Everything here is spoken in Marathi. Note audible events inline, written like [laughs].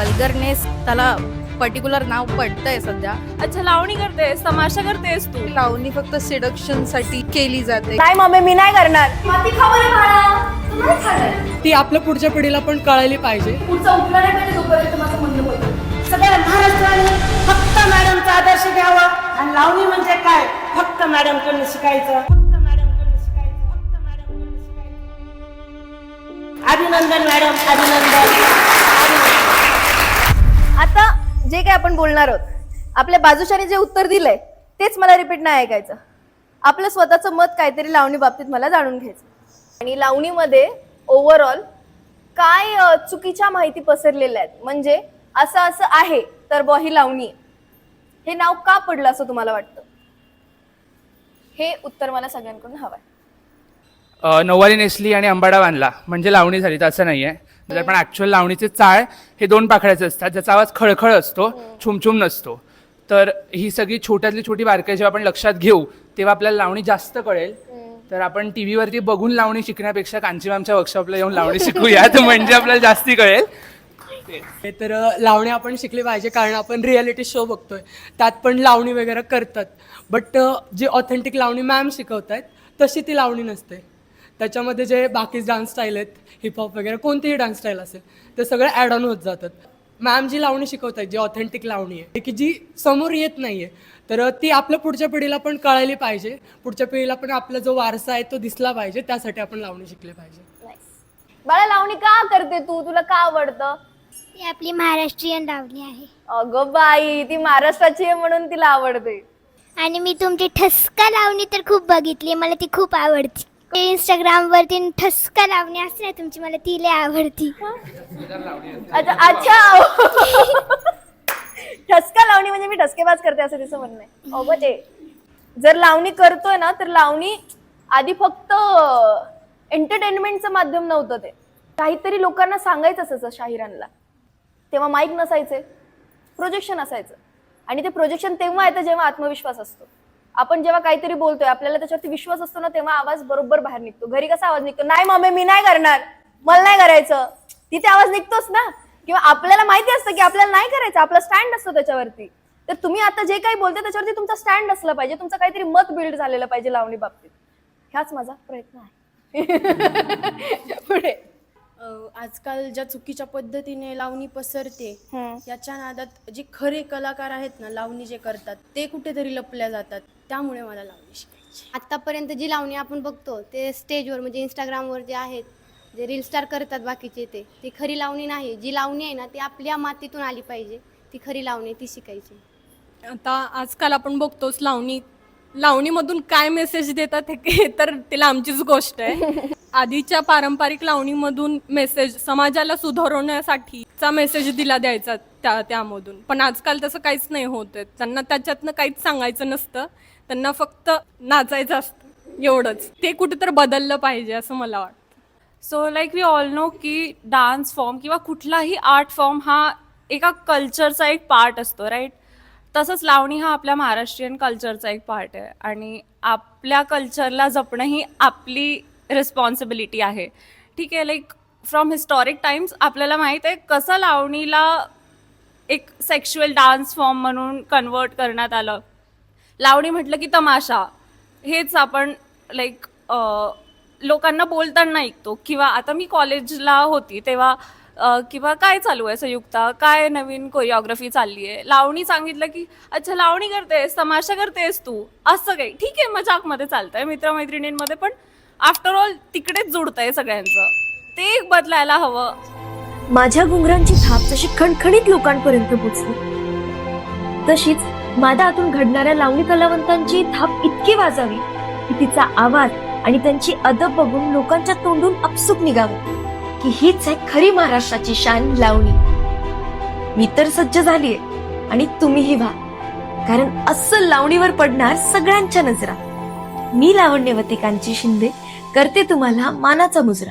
वल्गरनेस त्याला पर्टिक्युलर नाव पडतंय सध्या. अच्छा लावणी करतेस तमाशा करतेस तू? लावणी फक्त सिडक्शनसाठी केली जाते. नाही मम्मी मी नाही करणार. माती बाळा. तू नाही खाणार. ती आपल्या पुढच्या पिढीला पण कळायली पाहिजे. पुढचा उठला नाही पाहिजे तोपर्यंत माझं म्हणणं होतं. सगळ्या महाराष्ट्राने फक्त मॅडमचा आदर्श घ्यावा. आणि लावणी म्हणजे काय? फक्त मॅडमकडून शिकायचं. फक्त मॅडमकडून शिकायचं. फक्त मॅडमकडून शिकायचं. अभिनंदन मॅडम अभिनंदन. आता जे काय आपण बोलणार आहोत आपल्या बाजूशाने जे उत्तर दिलंय तेच मला रिपीट नाही ऐकायचं. आपलं स्वतःचं मत काहीतरी लावणी बाबतीत मला जाणून घ्यायचं आणि लावणीमध्ये ओव्हरऑल काय चुकीच्या माहिती पसरलेल्या आहेत? म्हणजे असं असं आहे तर बॉ ही लावणी आहे. हे नाव का पडलं असं तुम्हाला वाटतं? हे उत्तर मला सगळ्यांकडून हवं आहे नऊवारी नेसली आणि अंबाडा बांधला. म्हणजे लावणी झाली तर असं नाही आहे म्हणजे पण ॲक्च्युअल लावणीचे चाळ हे दोन पाखड्याचे असतात. ज्याचा आवाज खळखळ असतो छुमछुम नसतो. तर ही सगळी छोट्यातली छोटी बारकाई जेव्हा आपण लक्षात घेऊ तेव्हा आपल्याला लावणी जास्त कळेल. तर आपण टी व्हीवरती बघून लावणी शिकण्यापेक्षा कांचीमामच्या वर्कशॉपला येऊन लावणी शिकूयात. [laughs] म्हणजे आपल्याला जास्ती कळेल. हे तर लावणी आपण शिकली पाहिजे कारण आपण रियालिटी शो बघतोय. त्यात पण लावणी वगैरे करतात. बट जी ऑथेंटिक लावणी मॅम शिकवत आहेत तशी ती लावणी नसते. त्याच्यामध्ये जे बाकी डान्स स्टाईल आहेत हिपहॉप वगैरे कोणतीही डान्स स्टाईल असेल ते सगळे ॲड ऑन होत जातात. मॅम जी लावणी शिकवत आहेत जी ऑथेंटिक लावणी आहे की जी समोर येत नाही आहे तर ती आपल्या पुढच्या पिढीला पण कळायली पाहिजे. पुढच्या पिढीला पण आपला जो वारसा आहे तो दिसला पाहिजे. त्यासाठी आपण लावणी शिकली पाहिजे. बाळा लावणी का करते तू? तुला का आवडतं? ती आपली महाराष्ट्रीयन लावणी आहे. अगं बाई ती महाराष्ट्राची आहे म्हणून तिला आवडते. आणि मी तुमची ठसका लावणी तर खूप बघितली मला ती खूप आवडती. इंस्टाग्राम वरती ठसका लावणी असते ना तुमची मला ती लय आवडती. अच्छा अच्छा. ठसका लावणी म्हणजे मी ठसकेबाज करते असं तिचं म्हणणं आहे. जर लावणी करतोय ना तर लावणी आधी फक्त एंटरटेनमेंटचं माध्यम नव्हतं ते. काहीतरी लोकांना सांगायचं असायचं शाहिरांना तेव्हा माईक नसायचे प्रोजेक्शन असायचं. आणि ते प्रोजेक्शन तेव्हा येतं जेव्हा आत्मविश्वास असतो. आपण जेव्हा काहीतरी बोलतोय आपल्याला त्याच्यावरती विश्वास असतो ना तेव्हा आवाज बरोबर बाहेर निघतो. घरी कसा आवाज निघतो? नाही मम्मी मी नाही करणार. मला नाही करायचं. तिथे आवाज निघतोच ना. किंवा आपल्याला माहिती असतं की आपल्याला नाही करायचं आपला स्टँड असतो त्याच्यावरती. तर तुम्ही आता जे काही बोलते त्याच्यावरती तुमचा स्टँड असला पाहिजे. तुमचं काहीतरी मत बिल्ड झालेलं पाहिजे लावणी बाबतीत. ह्याच माझा प्रयत्न आहे. [laughs] पुढे. आजकाल ज्या चुकीच्या पद्धतीने लावणी पसरते याच्या नादात जे खरे कलाकार आहेत ना लावणी जे करतात ते कुठेतरी लपल्या जातात. त्यामुळे मला लावणी शिकायची आत्तापर्यंत जी लावणी आपण बघतो ते स्टेजवर म्हणजे इंस्टाग्रामवर जे आहेत जे रील स्टार करतात बाकीचे ते ती खरी लावणी नाही. जी लावणी आहे ना ती आपल्या मातीतून आली पाहिजे. ती खरी लावणी ती शिकायची आता आजकाल आपण बघतोच लावणी. लावणीमधून काय मेसेज देतात हे तर तिला आमचीच गोष्ट आहे. [laughs] आधीच्या पारंपरिक लावणीमधून मेसेज समाजाला सुधारवण्यासाठीचा मेसेज दिला द्यायचा त्या त्यामधून. पण आजकाल तसं काहीच नाही होत आहे. त्यांना त्याच्यातनं काहीच सांगायचं नसतं. त्यांना फक्त नाचायचं असतं. एवढंच. ते कुठेतरी बदललं पाहिजे असं मला वाटतं. So like we all know की डान्स फॉर्म किंवा कुठलाही आर्ट फॉर्म हा एका कल्चरचा एक पार्ट असतो राईट तसंच लावणी हा आपल्या महाराष्ट्रीयन कल्चरचा एक पार्ट आहे. आणि आपल्या कल्चरला जपणं ही आपली रिस्पॉन्सिबिलिटी आहे. ठीक आहे लाईक फ्रॉम हिस्टॉरिक टाइम्स आपल्याला माहीत आहे कसं लावणीला एक सेक्शुअल डान्स फॉर्म म्हणून कन्वर्ट करण्यात आलं. लावणी म्हटलं की तमाशा. हेच आपण लाईक लोकांना बोलताना ऐकतो. किंवा आता मी कॉलेजला होती तेव्हा किंवा काय चालू आहे संयुक्ता? काय नवीन कोरिओग्राफी चालली आहे? लावणी सांगितलं की अच्छा लावणी करतेस तमाशा करतेस तू. असं काही. ठीक आहे मजाकमध्ये चालतंय मित्रमैत्रिणींमध्ये पण आफ्टर ऑल तिकडेच जुडतंय सगळ्यांचं. ते एक बदलायला हवं. माझ्या घुंगरांची थाप जशी खणखणीत लोकांपर्यंत पोचली तशीच माझ्या घडणाऱ्या लावणी कलावंतांची थाप इतकी वाजावी की तिचा आवाज आणि त्यांची अदब बघून लोकांच्या तोंडून अपसुक निघावं की हीच आहे खरी महाराष्ट्राची शान लावणी. मी तर सज्ज झालीये आणि तुम्हीही व्हा कारण अस्सल लावणीवर पडणार सगळ्यांच्या नजरा. मी लावण्यवतीकांची शिंदे करते तुम्हाला मानाचा मुजरा.